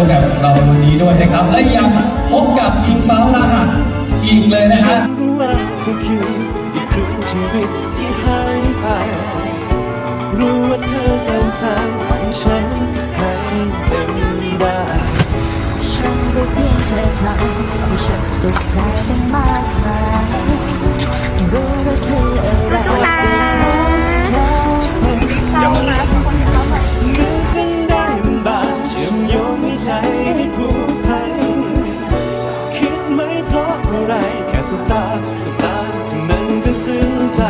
ู้แข่เราวันนี้ด้วยนะครับ และยังพบกับอิงฟ้าวนาหัสอีกเลยนะฮะรู้ว่าเธอเดินทางไปฉันให้เต็มได้ฉันก็เพียงเธอทำให้ฉันสุขใจเป็นมากมายรู้ว่าคืออะไรเธอเป็น ผูกพันคิดไหมเพราะอะไรแค่สบตาสบตาที่มันก็ซึ้งใจ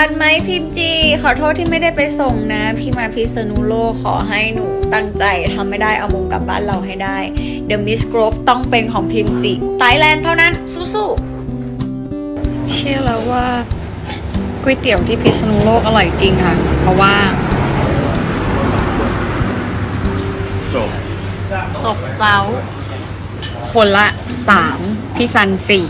ทันไหมพิมพ์จีขอโทษที่ไม่ได้ไปส่งนะ พี่มาพิษณุโลกขอให้หนูตั้งใจทำไม่ได้เอามงกลับบ้านเราให้ได้ The Miss Grove ต้องเป็นของพิมพ์จีไทยแลนด์เท่านั้นสู้ๆเชื่อแล้วว่าก๋วยเตี๋ยวที่พิษณุโลกอร่อยจริงค่ะ เพราะว่าจบศพเจ้า คนละสามพี่ซันสี่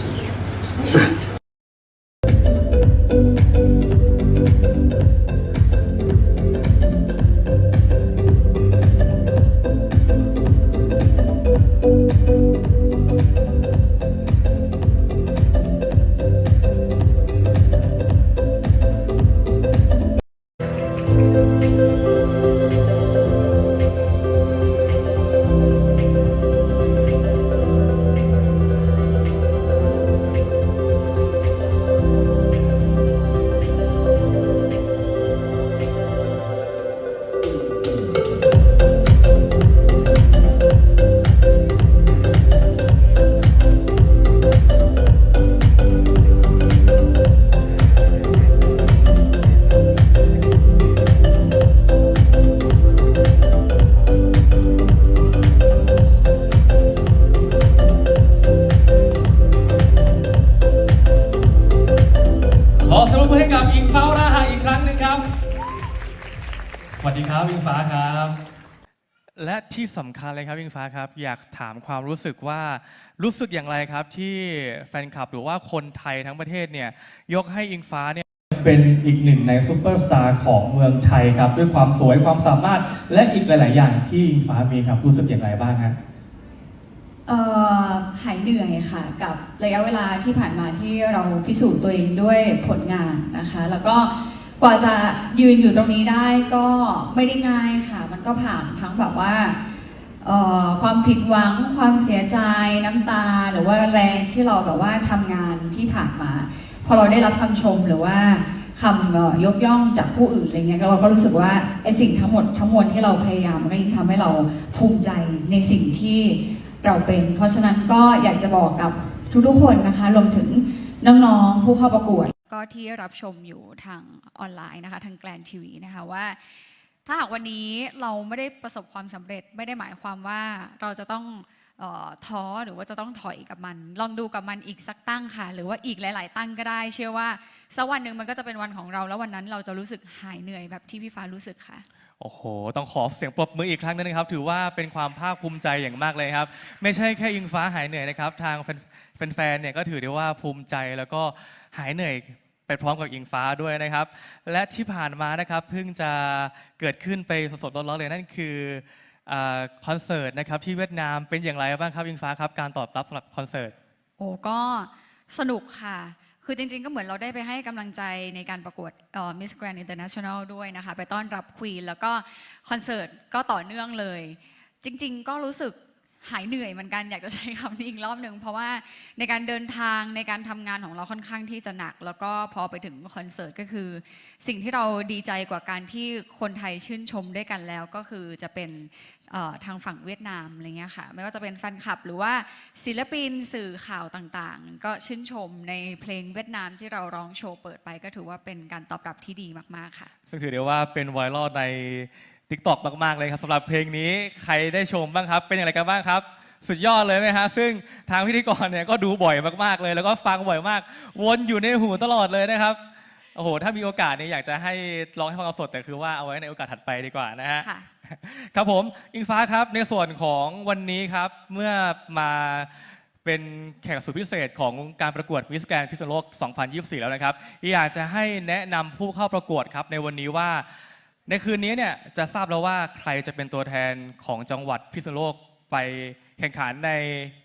ที่สำคัญเลยครับอิงฟ้าครับ อยากถามความรู้สึกว่ารู้สึกอย่างไรครับ ที่แฟนคลับหรือว่าคนไทยทั้งประเทศเนี่ยยกให้อิงฟ้าเนี่ยเป็นอีกหนึ่งในซูเปอร์สตาร์ของเมืองไทยครับ ด้วยความสวยความสามารถและอีกหลาย ๆ อย่างที่อิงฟ้ามีครับรู้สึกอย่างไรบ้างฮะเอ่อหายเหนื่อยค่ะกับระยะเวลาที่ผ่านมาที่เราพิสูจน์ตัวเองด้วยผลงานนะคะ แล้วก็ กว่าจะยืนอยู่ตรงนี้ได้ก็ไม่ได้ง่ายค่ะ มันก็ผ่านทั้งแบบว่าความผิดหวังความเสียใจน้ำตา หรือว่าแรงที่เราแบบว่าทำงานที่ผ่านมา พอเราได้รับคำชมหรือว่าคำยกย่องจากผู้อื่นอะไรเงี้ยเราก็รู้สึกว่าไอสิ่งทั้งหมดทั้งมวลที่เราพยายามมันก็ยิ่งทำให้เราภูมิใจในสิ่งที่เราเป็น เพราะฉะนั้นก็อยากจะบอกกับทุกๆคนนะคะรวมถึงน้องๆผู้เข้าประกวด ก็ที่รับชมอยู่ทางออนไลน์นะคะ ทางแกลนทีวีนะคะว่า ถ้าหากวันนี้เราไม่ได้ประสบความสำเร็จไม่ได้หมายความว่าเราจะต้องออท้อหรือว่าจะต้องถอยกับมัน ลองดูกับมันอีกสักตั้งค่ะ หรือว่าอีกหลาย ๆ ตั้งก็ได้ เชื่อว่าสักวันหนึ่งมันก็จะเป็นวันของเรา แล้ววันนั้นเราจะรู้สึกหายเหนื่อยแบบที่พี่ฟ้ารู้สึกค่ะ โอ้โห ต้องขอเสียงปรบมืออีกครั้งหนึงนะครับ ถือว่าเป็นความภาคภูมิใจอย่างมากเลยครับ ไม่ใช่แค่อิงฟ้าหายเหนื่อยนะครับ ทางแฟนแฟนๆ เนี่ยก็ถือได้ว่าภูมิใจแล้วก็หายเหนื่อยไปพร้อมกับอิงฟ้าด้วยนะครับ และที่ผ่านมานะครับเพิ่งจะเกิดขึ้นไปสดๆร้อนๆเลยนั่นคืออคอนเสิร์ตนะครับที่เวียดนามเป็นอย่างไรบ้างครับอิงฟ้าครับการตอบรับสำหรับคอนเสิร์ตโอ้ก็สนุกค่ะ คือจริงๆ ก็เหมือนเราได้ไปให้กำลังใจในการประกวดมิสแกรนด์อินเตอร์เนชั่นแนลด้วยนะคะ ไปต้อนรับควีนแล้วก็คอนเสิร์ตก็ต่อเนื่องเลย จริงๆ ก็รู้สึกหายเหนื่อยเหมือนกันอยากจะใช้คำนี้อีกรอบหนึ่งเพราะว่าในการเดินทางในการทำงานของเราค่อนข้างที่จะหนัก แล้วก็พอไปถึงคอนเสิร์ตก็คือ สิ่งที่เราดีใจกว่าการที่คนไทยชื่นชมด้วยกันแล้วก็คือจะเป็น ทางฝั่งเวียดนามอะไรเงี้ยค่ะไม่ว่าจะเป็นแฟนคลับ หรือว่าศิลปินสื่อข่าวต่างๆ ก็ชื่นชมในเพลงเวียดนามที่เราร้องโชว์เปิดไป ก็ถือว่าเป็นการตอบรับที่ดีมากๆค่ะ ซึ่งถือได้ว่าเป็นไวรัลใน t ิ k t o k มากๆเลยครับสำหรับเพลงนี้ใครได้ชมบ้างครับ เป็นอย่างไรกันบ้างครับ สุดยอดเลยไหมฮะซึ่งทางพิธีกรเนี่ยก็ดูบ่อยมากๆเลย แล้วก็ฟังบ่อยมาก วนอยู่ในหูตลอดเลยนะครับโอ้โหถ้ามีโอกาสเนี่ยอยากจะให้ร้องให้ฟังสดแต่คือว่าเอาไว้ในโอกาสถัดไปดีกว่านะฮะ ครับผมอิงฟ้าครับในส่วนของวันนี้ครับเมื่อมาเป็นแขกสุดพิเศษของการประกวดมิสแกรนพิษณุโลก 2024 แล้วนะครับอยากจะให้แนะนำผู้เข้าประกวดครับในวันนี้ว่า ในคืนนี้เนี่ยจะทราบแล้วว่าใครจะเป็นตัวแทนของจังหวัดพิษณุโลกไปแข่งขันใน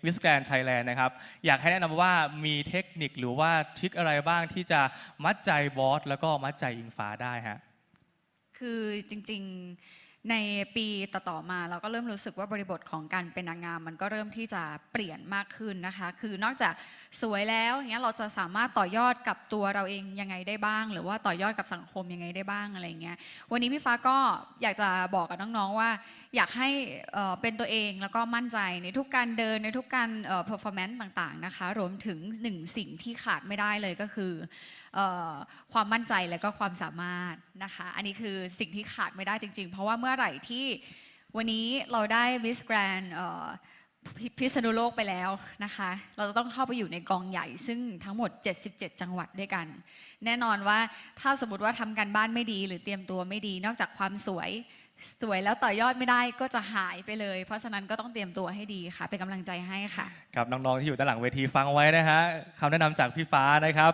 วิสแกรนไทยแลนด์นะครับ อยากให้แนะนำว่ามีเทคนิคหรือว่าทริคอะไรบ้างที่จะมัดใจบอสแล้วก็มัดใจอิงฟ้าได้ฮะคือจริงๆ ในปีต่อๆมาเราก็เริ่มรู้สึกว่าบริบทของการเป็นนางงาม มันก็เริ่มที่จะเปลี่ยนมากขึ้นนะคะ คือนอกจากสวยแล้วอย่างเงี้ยเราจะสามารถต่อยอดกับตัวเราเองยังไงได้บ้าง หรือว่าต่อยอดกับสังคมยังไงได้บ้างอะไรเงี้ยวันนี้พี่ฟ้าก็อยากจะบอกกับน้องๆว่า อยากให้เป็นตัวเองแล้วก็มั่นใจในทุกการเดินในทุกการเอ่อ performance ต่างๆนะคะ รวมถึงหนึ่งสิ่งที่ขาดไม่ได้เลยก็คือความมั่นใจและก็ความสามารถนะคะ อันนี้คือสิ่งที่ขาดไม่ได้จริง ๆ เพราะว่าเมื่อไหร่ที่วันนี้เราได้มิสแกรนพิษณุโลกไปแล้วนะคะ เราจะต้องเข้าไปอยู่ในกองใหญ่ซึ่งทั้งหมด 77 จังหวัดด้วยกัน แน่นอนว่าถ้าสมมติว่าทำการบ้านไม่ดีหรือเตรียมตัวไม่ดี นอกจากความสวย สวยแล้วต่อยอดไม่ได้ก็จะหายไปเลย เพราะฉะนั้นก็ต้องเตรียมตัวให้ดีค่ะ เป็นกำลังใจให้ค่ะ ครับน้องๆที่อยู่ด้านหลังเวทีฟังไว้นะฮะคำแนะนำจากพี่ฟ้านะครับ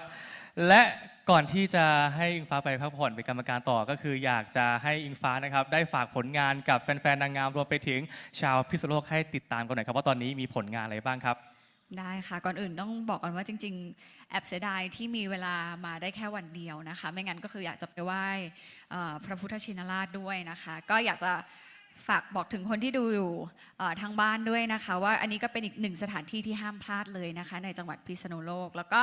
และก่อนที่จะให้อิงฟ้าไปพักผ่อนเป็นกรรมการต่อก็คือ อยากจะให้อิงฟ้านะครับ ได้ฝากผลงานกับแฟนๆนางงามรวมไปถึงชาวพิษณุโลกให้ติดตามกันหน่อยครับว่าตอนนี้มีผลงานอะไรบ้างครับ ได้ค่ะ ก่อนอื่นต้องบอกก่อนว่าจริง ๆ แอบเสียดายที่มีเวลามาได้แค่วันเดียวนะคะ ไม่งั้นก็คืออยากจะไปไหว้พระพุทธชินราชด้วยนะคะ ก็อยากจะ ฝากบอกถึงคนที่ดูอยู่ทางบ้านด้วยนะคะ ว่าอันนี้ก็เป็นอีกหนึ่งสถานที่ที่ห้ามพลาดเลยนะคะ ในจังหวัดพิษณุโลก แล้วก็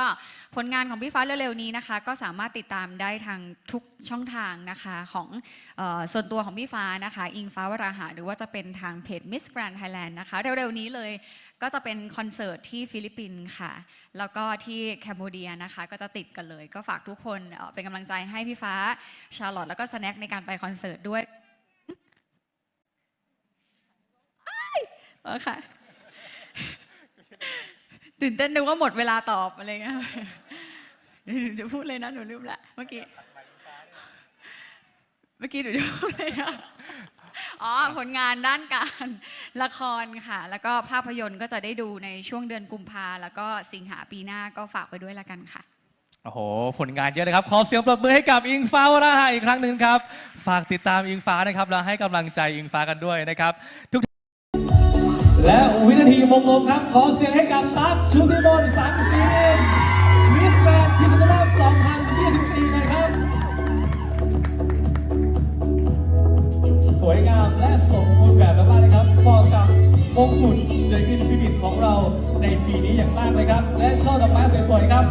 ผลงานของพี่ฟ้าเร็วๆนี้นะคะ ก็สามารถติดตามได้ทางทุกช่องทางนะคะของออส่วนตัวของพี่ฟ้านะคะ อิงฟ้าวราหะหรือว่าจะเป็นทางเพจ Miss Grand Thailand นะคะ เร็วๆนี้เลยก็จะเป็นคอนเสิร์ตที่ฟิลิปปินส์ค่ะ แล้วก็ที่แคนเบเดียนะคะ ก็จะติดกันเลย ก็ฝากทุกคนเอ่อเป็นกำลังใจให้พี่ฟ้าชาร์ลอตแล้วก็สแน็คในการไปคอนเสิร์ตด้วยอ้ายเออค่ะ ตื่นเต้นนึกว่าหมดเวลาตอบอะไรเงี้ยหนูจะพูดเลยนะหนูลืมละเมื่อกี้ เมื่อกี้หนูจะพูดเลยนะอ๋อผลงานด้านการละครค่ะ แล้วก็ภาพยนตร์ก็จะได้ดูในช่วงเดือนกุมภาแล้วก็สิงหาปีหน้าก็ฝากไปด้วยละกันค่ะ โอ้โห ผลงานเยอะเลยครับ ขอเสียงปรบมือให้กับอิงฟ้าวราหะอีกครั้งหนึ่งครับ ฝากติดตามอิงฟ้านะครับ แล้วให้กำลังใจอิงฟ้ากันด้วยนะครับทุก และวินาทีมงลงครับ ขอเสียงให้กับตั๊กชุติมนสังสีมิสแกรนด์พิษณุโลก2024หน่อยครับ สวยงามและสมบูรณ์แบบมากๆนะครับเหมาะกับมงกุฎ The Infinite ของเราในปีนี้อย่างมากเลยครับ และช่อดอกไม้สวยๆครับ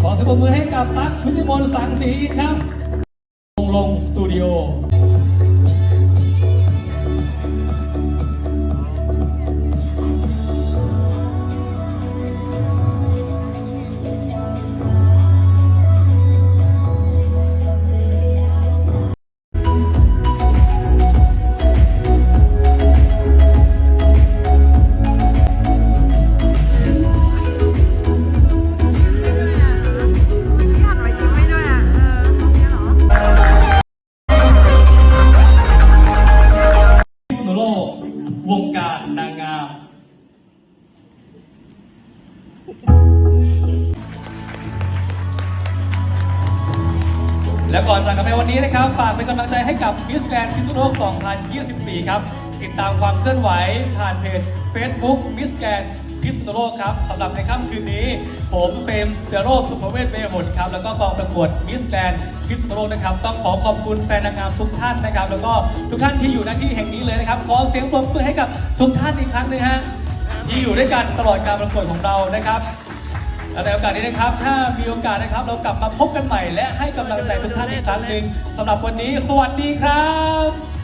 ขอเสียงปรบมือให้กับตั๊กชุติมนสังสีอีกครับมงลงสตูดิโอ มิสแกรนพิษณุโลก 2024 ครับ ติดตามความเคลื่อนไหวผ่านเพจ Facebook มิสแกรนพิษณุโลกครับสำหรับในค่ำคืนนี้ ผมเฟรมเซโรสุภเวศเวหนครับ แล้วก็กองประกวดมิสแกรนพิษณุโลกนะครับ ต้องขอขอบคุณแฟนนางงามทุกท่านนะครับ แล้วก็ทุกท่านที่อยู่ณที่แห่งนี้เลยนะครับ ขอเสียงปรบมือให้กับทุกท่านอีกครั้งหนึงฮะที่อยู่ด้วยกันตลอดการประกวดของเรานะครับ และในโอกาสนี้นะครับ ถ้ามีโอกาสนะครับ เรากลับมาพบกันใหม่ และให้กำลังใจทุกท่านอีกครั้งหนึ่งสำหรับวันนี้ สวัสดีครับ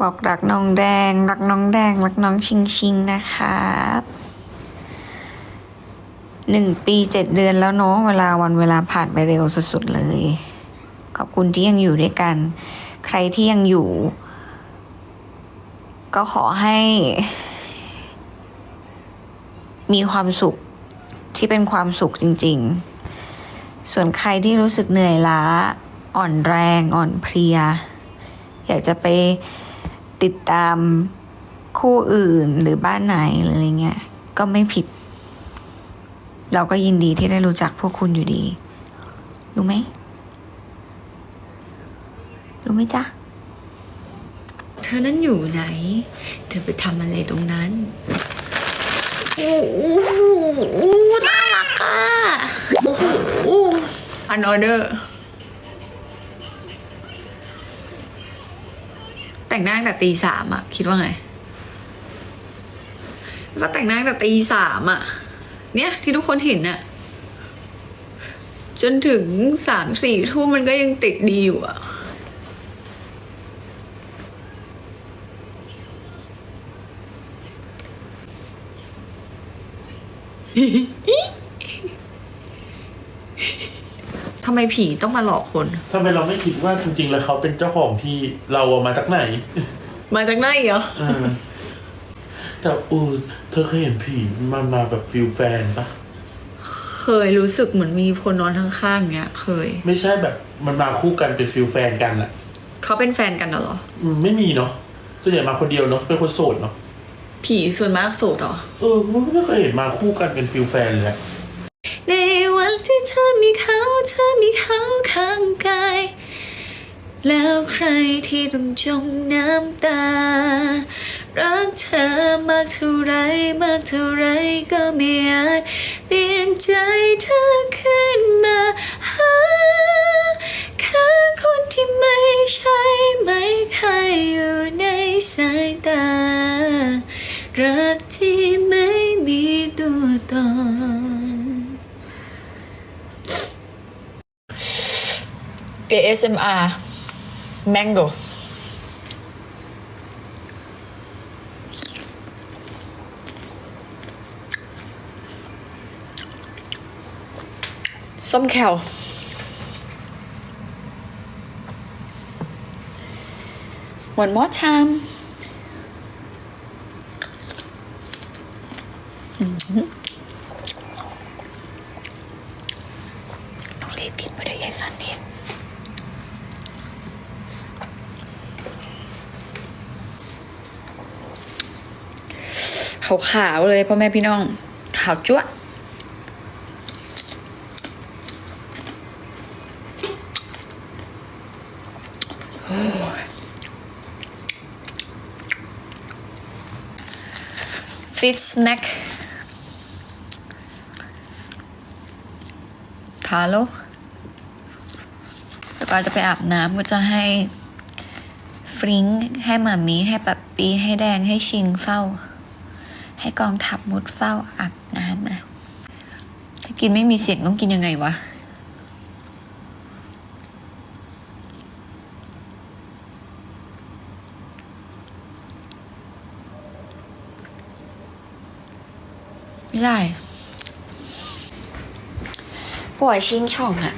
บอกรักน้องแดง รักน้องแดง รักน้องชิงชิงนะครับหนึ่งปีเจ็ดเดือนแล้วเนาะเวลาวันเวลาผ่านไปเร็วสุดๆเลย ขอบคุณที่ยังอยู่ด้วยกัน ใครที่ยังอยู่ ก็ขอให้ มีความสุขที่เป็นความสุขจริง ๆ ส่วนใครที่รู้สึกเหนื่อยล้า อ่อนแรงอ่อนเพลีย อยากจะไป ติดตามคู่อื่นหรือบ้านไหนหรืออะไรเงี้ย ก็ไม่ผิด เราก็ยินดีที่ได้รู้จักพวกคุณอยู่ดี รู้ไหม รู้ไหมจ๊ะ เธอนั้นอยู่ไหน เธอไปทำอะไรตรงนั้นโอ้โหน่ารักอะโอ้โหอันออเดอร์ แต่งหน้าตั้งแต่ตีสามอะคิดว่าไงก็แต่งหน้าตั้งแต่ตีสามอะเนี่ยที่ทุกคนเห็นอะจนถึงสามสี่ทุ่มมันก็ยังติดดีอยู่อะ ทำไมผีต้องมาหลอกคนทำไมเราไม่คิดว่าจริงๆ แล้วเขาเป็นเจ้าของที่เราเอามาจากไหน มาจากไหนเหรอเออแต่เออเธอเคยเห็นผีมันมาแบบฟิลแฟนปะเคยรู้สึกเหมือนมีคนนอนข้างๆเงี้ย เคย ไม่ใช่แบบมันมาคู่กันเป็นฟิลแฟนกันอะเขาเป็นแฟนกันน่ะเหรออืมไม่มีเนาะส่วนใหญ่มาคนเดียวเนาะเป็นคนโสดเนาะผีส่วนมากโสดเหรอเออมันไม่เคยเห็นมาคู่กันเป็นฟิลแฟนเลยอะใน วันที่เธอมีเขาเธอมีเขาข้างกายแล้วใครที่ต้องจมน้ำตา รักเธอมากเท่าไรมากเท่าไรก็ไม่อาจเปลี่ยนใจเธอขึ้นมาหาค่คนที่ไม่ใช่ไม่เคยอยู่ในสายตา รักที่ไม่มีตัวตน ASMR Mango ส้มแขว One more time อื้อหือต้องรีบกินไปด้วยยายสันเห็น ขาวๆเลยพ่อแม่พี่น้อง ขาวจั๊วะฟิตสแน็คทาโลต่อไปจะไปอาบน้ำก็จะให้ฟริงค์ให้หมามีให้ปับปีให้แดงให้ชิงเฝ้า ให้กองทัพมุดเฝ้าอาบน้ำนะถ้ากินไม่มีเสียงต้องกินยังไงวะไม่ได้ป่วยชิงช่องอะ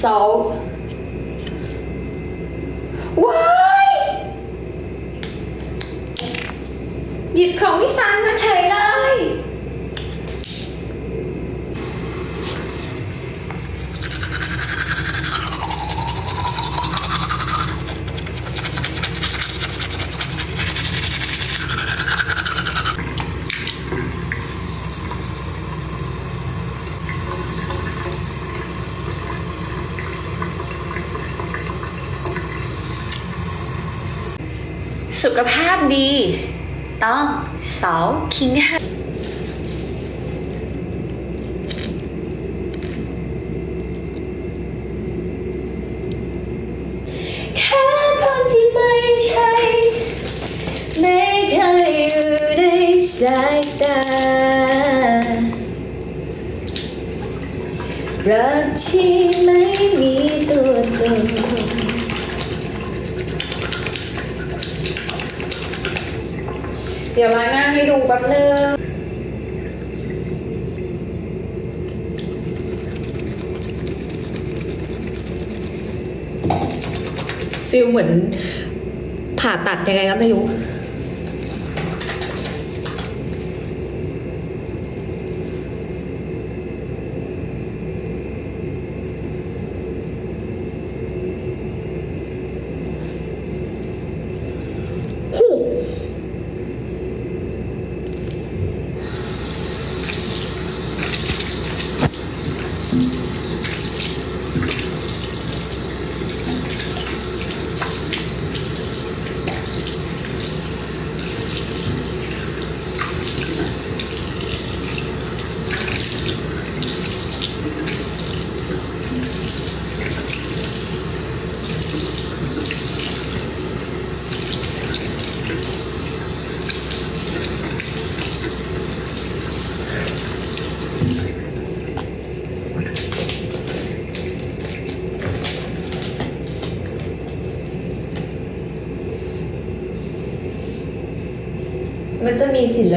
ซอลว้ายหยิบของพี่ซันมาเฉยเลย สุขภาพดี ต้องเสาคิงให้แให้ดูแป๊บนึงฟิลเหมือนผ่าตัดยังไงก็ไม่รู้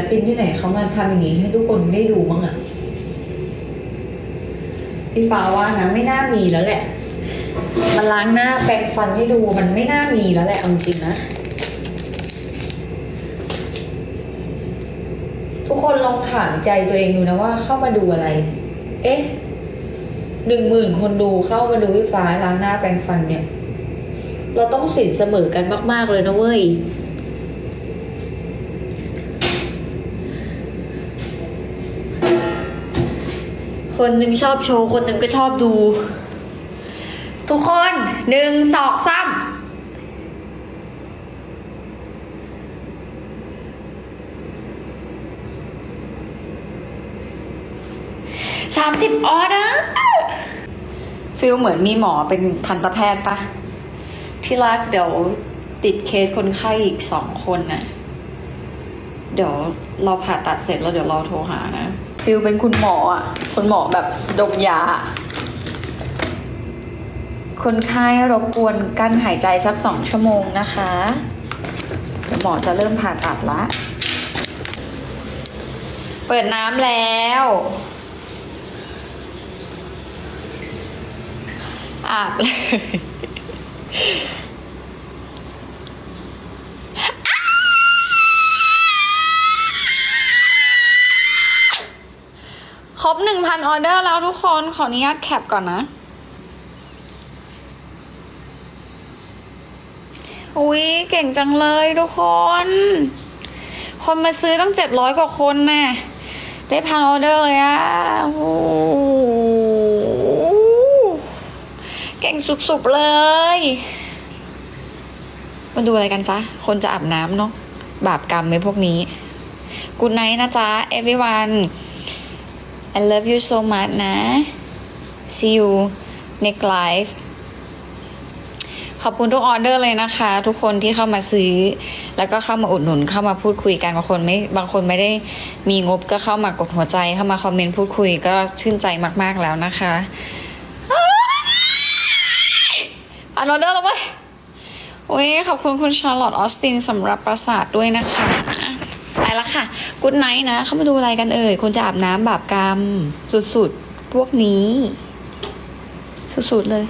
ปินที่ไหนเขามาทำอย่างนี้ให้ทุกคนได้ดูมั้งอะพี่ฟ้าว่านะไม่น่ามีแล้วแหละ มันล้างหน้าแปรงฟันให้ดูมันไม่น่ามีแล้วแหละเอาจริงนะ ทุกคนลองถามใจตัวเองดูนะว่าเข้ามาดูอะไร เอ๊ะหนึ่งหมื่นคนดูเข้ามาดูพี่ฟ้าล้างหน้าแปรงฟันเนี่ย เราต้องสินเสมอกันมาก ๆ เลยนะเว้ย คนหนึ่งชอบโชว์ คนหนึ่งก็ชอบดู ทุกคนหนึ่งสองสามสามสิบออเดอร์ฟิลเหมือนมีหมอเป็นทันตแพทย์ปะที่รักเดี๋ยวติดเคสคนไข้อีกสองคนน่ะ เดี๋ยวเราผ่าตัดเสร็จแล้วเดี๋ยวเราโทรหานะ ฟิลเป็นคุณหมออะ คุณหมอแบบดมยา คนไข้รบกวนกั้นหายใจสักสองชั่วโมงนะคะเดี๋ยวหมอจะเริ่มผ่าตัดละ เปิดน้ำแล้ว อาบเลย คร บหนึ่งพันออเดอร์แล้วทุกคนขออนุญาตแคปก่อนนะ อุ๊ยเก่งจังเลยทุกคน คนมาซื้อตั้งเจ็ดร้อยกว่าคนน่ะได้พันออเดอร์เลยอะโอ้เก่งสุบๆเลย มาดูอะไรกันจ๊ะ คนจะอาบน้ำเนาะบาปกรรมไหมพวกนี้ กูไนนะจ๊ะ everyone I love you so much นะ see you next live ขอบคุณทุกออเดอร์เลยนะคะ ทุกคนที่เข้ามาซื้อ แล้วก็เข้ามาอุดหนุนเข้ามาพูดคุยกันบางคนไม่บางคนไม่ได้มีงบก็เข้ามากดหัวใจเข้ามาคอมเมนต์พูดคุยก็ชื่นใจมากๆแล้วนะคะอันออเดอร์แล้วเว้ยโอ้ยขอบคุณคุณชาร์ลอตออสตินสำหรับประสาทด้วยนะคะ ไปละค่ะกุ๊ดไนท์นะ เข้ามาดูอะไรกันเอ่ยคนจะอาบน้ำบาปกรรม สุดๆ พวกนี้ สุดๆเลย